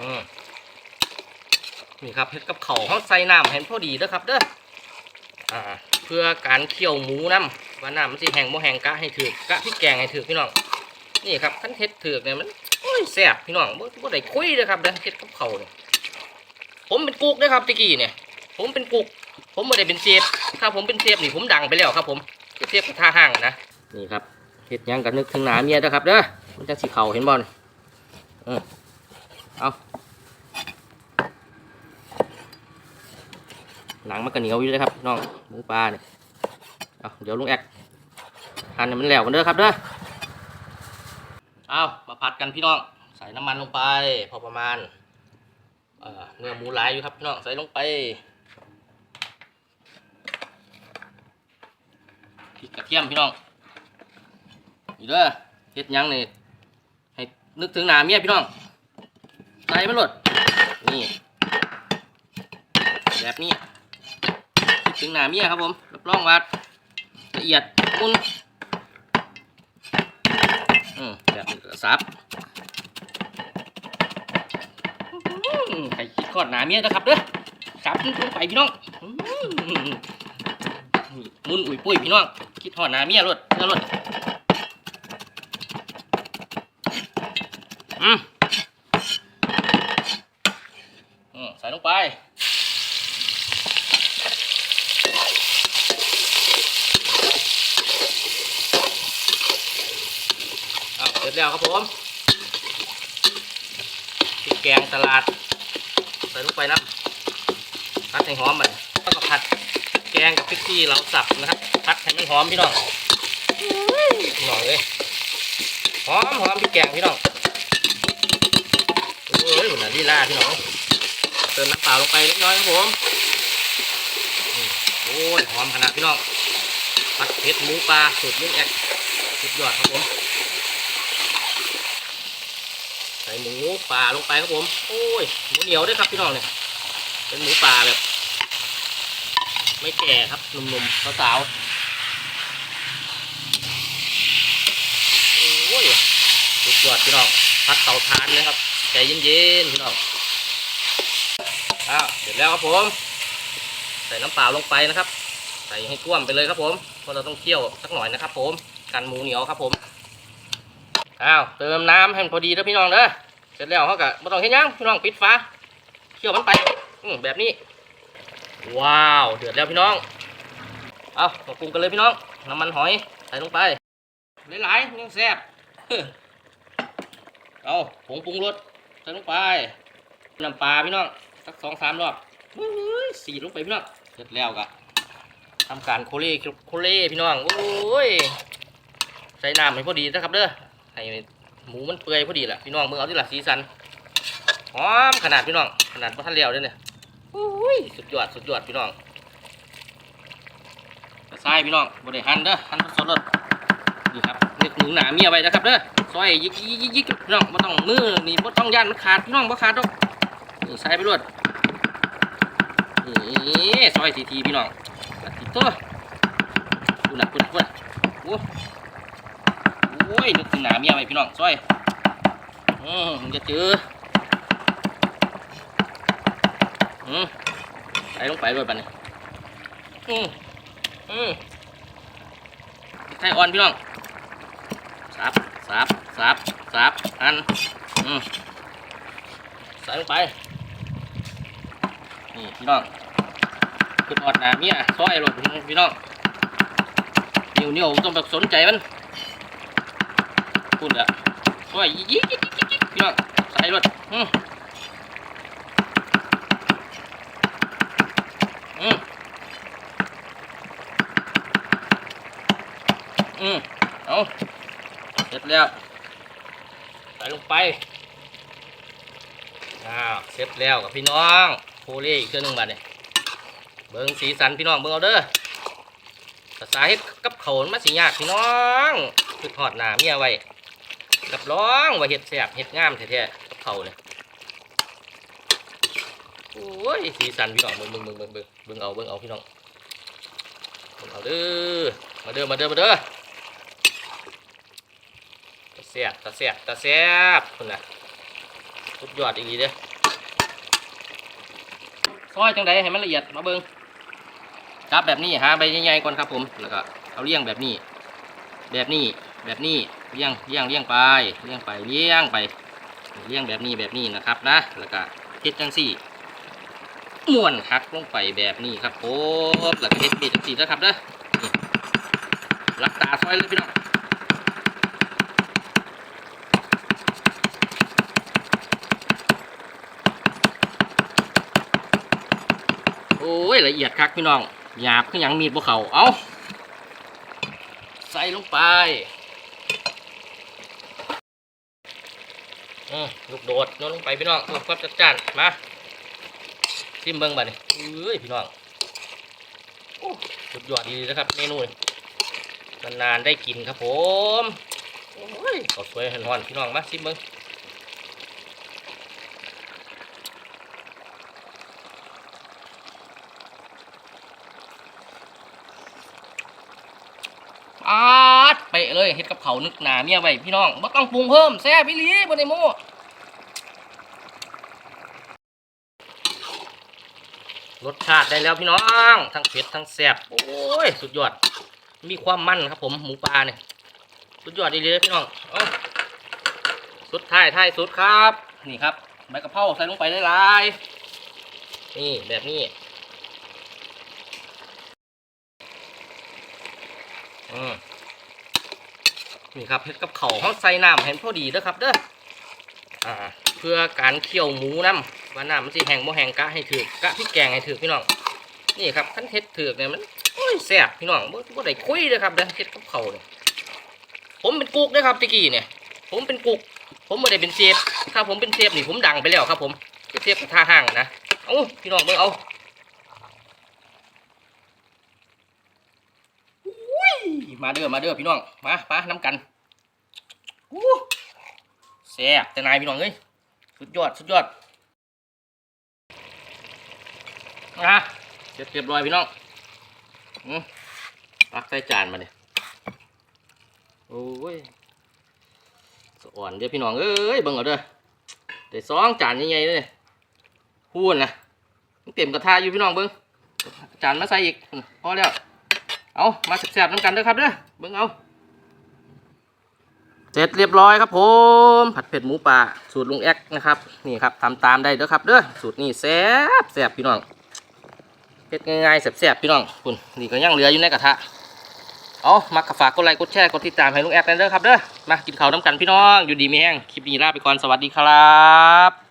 อืมนี่ครับเฮ็ดกับเขาวเขาใส่น้ำให้พอดีเด้อครับ เด้ออ่า เพื่อการเคี่ยวหมูน้ำว่าน้ำมันสิแห้งบ่แห้งกะให้ถือกกะพริกแกงให้ถือพี่น้องนี่ครับขั้นเฮ็ดถือกเนี่ยมันโอ้ยแซ่บพี่น้องบ่บ่ได้คุยเด้อครับเด้อเฮ็ดกับเขาเนี่ยผมเป็นกุ๊กเด้อครับตะกี้เนี่ย ผมเป็นกุ๊กผมไม่ได้เป็นเชฟถ้าผมเป็นเชฟนี่ผมดังไปแล้วครับ ผมเชฟกระทะห้างนะนี่ครับเฮ็ดยังกันนึกถึงหนาเมียเด้อครับเด้อมันจะสีเข่าเห็นบ่นี่เออเอา หนังมันก็เหนียวอยู่เลยครับน้องหมูปลาเนี่ยเอาเดี๋ยวลุงแอกหั่นมันแล้วกันเด้อครับเด้อเอามาผัดกันพี่น้องใส่น้ำมันลงไป พอประมาณเอ่อเนื้อหมูหลายอยู่ครับพี่น้องใส่ลงไปพริกกระเทียมพี่น้องนี่เด้อเฮ็ดยังนี่ให้นึกถึงหน้าเมียพี่น้องใส่มันโลดนี่แบบนี้ ถึงหน้าเมียครับผมรับรองว่าละเอียดมุนอืมแบบนี้ก็สับอื้อใครคิดขอดหน้าเมียนะครับเด้อสับลงไปพี่น้องมุนอุ่ยปุ้ยพี่น้องคิดหอดหนาเมียรถเมียรถอืมอืมใส่ลงไป อ้าวเสร็จ แล้วครับผมพริกแกงตลาดใส่ลงไปนะผัดให้หอมมันแล้วก็ผัดแกงกับพริกที่เราสับนะครับพัดให้มันหอมพี่น้องพี่น้องเลยหอมหอมพริกแกงพี่น้องโอ้ยหุ่นน่ะลีลาพี่น้องเติมน้ำเปล่าลงไปเล็กน้อยครับผมอืมโอ้ยหอมขนาดพี่น้องผัดเผ็ดหมูปลาสูตรลุงแอกสุดยอดครับผมใส่ หมูปลาลงไปครับผม โอ้ยหมูเหนียวด้วยครับพี่น้องเนี่ย เป็นหมูปลาแบบ ไม่แก่ครับหนุ่มๆสาวๆโอ้ยสุดยอดพี่น้องพัดเตาทานเลยครับใจเย็นๆพี่น้องอ้าวเสร็จแล้วครับผม ใส่น้ำเปล่าลงไปนะครับ ใส่ให้ท่วมไปเลยครับผมเพราะเราต้องเคี่ยวสักหน่อยนะครับ ผมกันหมูเหนียวครับผมอ้าวเติมน้ำให้มันพอดีเด้อพี่น้องเด้อ เสร็จแล้วเขาก็ไม่ต้องเฮ็ดหยังพี่น้องปิดฝาเคี่ยวมันไปอืแบบนี้ ว้าว เดือดแล้วพี่น้อง เอามาปรุงกันเลยพี่น้อง น้ำมันหอยใส่ลงไป หลายๆยังแซ่บเอาผงปรุงรสใส่ลงไป น้ำปลาพี่น้อง สักสองสามรอบเฮ้ยสีลงไปพี่น้อง เสร็จแล้วก็ทำการโคเล่โคเล่พี่น้อง โอ้ย ใส่น้ำให้พอดีนะครับเด้อ ให้ หมูมันเปื่อยพอดีแหละพี่น้องมื่อเอาที่หละสีสันหอมขนาดพี่น้องขนาดพอท่านเลี้ยวเด้อเนี่ยสุดยอดสุดยอดพี่น้องกระซายพี่น้องบริหันเด้อหันสดๆนี่ครับนึกหนูหนาเมียไปนะครับเด้อซอยยิกยิกยิกพี่น้องไม่ต้องมือนี่ไม่ต้องย่านมันขาดพี่น้องไม่ขาดหรอกนี่ใส่ไปรวดนี่ซอยทีทีพี่น้องตัดติดตัวดูหนักคุณคุณโอ้ โอ้ยนึกถึงหนาเมียไปพี่น้องซอยอืมจะเจออืมใส่ลงไปด้วยปันนี่อืมอืมไทยอ่อนพี่น้องสับสับสับสับอันอืมใส่ลงไป นี่พี่น้องขึ้นออดหนาเมียซอยรถพี่น้องเหนียวเหนียวต้องแบบสนใจมัน พูดอะซอยยิกยิกยิกยิกยิกพี่น้องใส่รถอืมอืมอืมเอาเสร็จแล้วใส่ลงไปอ้าวเสร็จแล้วกับพี่น้องโคเล่อีกเครื่องหนึงบาทเนี่ยเบิ้งสีสันพี่น้องเบิ้งเอาเด้อภาษาเฮ็ดกับเขาวมันมาสิยากพี่น้องคือทอดหนาเมียไว้ กับร้องว่าเฮ็ดแซ่บเฮ็ดงามแท้ๆกับเขาเลยโอ้ยสีสันพี่น้องเบิ่งเบิ่งเบิ่งเบิ่งเบิ่งเบิ่งเอาเบิ่งเอาพี่น้องเบิ่งเอาเด้อมาเด้อมาเด้อมาเด้อตาแซ่บตาแซ่บตาแซ่บคุณน่ะสุดยอดอีกทีเด้อซอยจังใดให้มันละเอียดมาเบิ่งจับแบบนี้หาใบใหญ่ๆก่อนครับผมแล้วก็เอาเลี้ยงแบบนี้ แบบนี้ แบบนี้เลี้ยงเลี้ยงเลี้ยงไปเลี้ยงไปเลี้ยงไปเลี้ยงแบบนี้แบบนี้นะครับนะ แล้วก็เฮ็ดจังสี่ม้วนหักลงไปแบบนี้ครับผมแล้วก็เฮ็ดเบ็ดจังสี่นะครับเด้อนี่ลักตาซอยเลยพี่น้องโอ้ยละเอียดคักพี่น้องหยาบคือหยังมีดบ่เขาเอาใส่ลงไปอืม ลูกโดดโน้นลงไปพี่น้องครับจัดจานมาซิมเบิ้งบัดนี่เอ้ยพี่น้องสุดยอดดีนะครับ เมนูนี่นานๆได้กินครับผมโอ้ยข้าวสวยหอนๆพี่น้องมาซิมเบิ้งอาดเป๊ะเลยเฮ็ดกับเขานึกหนาเมียไว้พี่น้องบ่ต้องปรุงเพิ่มแซ่บพี่ลีบ่ได้โม้รสชาติได้แล้วพี่น้อง ทั้งเผ็ดทั้งแซ่บโอ้ยสุดยอด มีความมันครับผมหมูปลาเนี่ยสุดยอดดีเลยพี่น้องอสุดท้ายท้ายสุดครับ นี่ครับใบกะเพราใส่ลงไปได้ลายๆนี่แบบนี้อืม นี่ครับเฮ็ดกับเขาเขาใส่น้ำเห็นพอดีเด้อครับเด้ออ่าเพื่อการเคี่ยวหมูน้ำว่าน้ำมันสิแห้งบ่แห้งกะให้ถือกะพริกแกงให้ถือพี่น้องนี่ครับขั้นเฮ็ดถือเนี่ยมันโอ้ยแซ่บพี่น้องบ่บ่ได้คุยเลยครับเด้อเฮ็ดกับเขาเนี่ยผมเป็นกุ๊กเด้อครับตะกี้เนี่ย ผมเป็นกุ๊กผมไม่ได้เป็นเชฟถ้าผมเป็นเชฟนี่ผมดังไปแล้วครับ ผมเป็นเชฟกระทะห้างนะเอาพี่น้องเบิ่งเอาอุ้ย มาเด้อมาเด้อพี่น้องมาปะน้ำกันอู้แซ่บแต่นายพี่น้องเอ้ยสุดยอดสุดยอดนะเสร็จเรียบร้อยพี่น้องอืมตักใส่จานมาเนี่ยโอ้ยสอ่อนเดี๋ยวพี่น้องเอ้ยเบิ่งเอาเด้อแต่สองจานใหญ่ๆเลยพูนนะเต็มกระทะอยู่พี่น้องเบิ่งจานมาใส่อีกพอแล้ว เอามาแซ่บๆน้ำกันเด้อครับเด้อเบิ่งเอาเสร็จเรียบร้อยครับผม ผัดเผ็ดหมูป่าสูตรลุงแอกนะครับนี่ครับทำตามได้เด้อครับเด้อสูตรนี้แซ่บแซ่บพี่น้องเผ็ดง่ายๆแซ่บๆพี่น้องคุณนี่ก็ยังเหลืออยู่ในกระทะเอามากฝากกดไลค์กดแชร์กดติดตามให้ลุงแอกกันเด้อครับเด้อมากินข้าวน้ำกันพี่น้องอยู่ดีมีแห้งคลิปนี้ลาไปก่อนสวัสดีครับ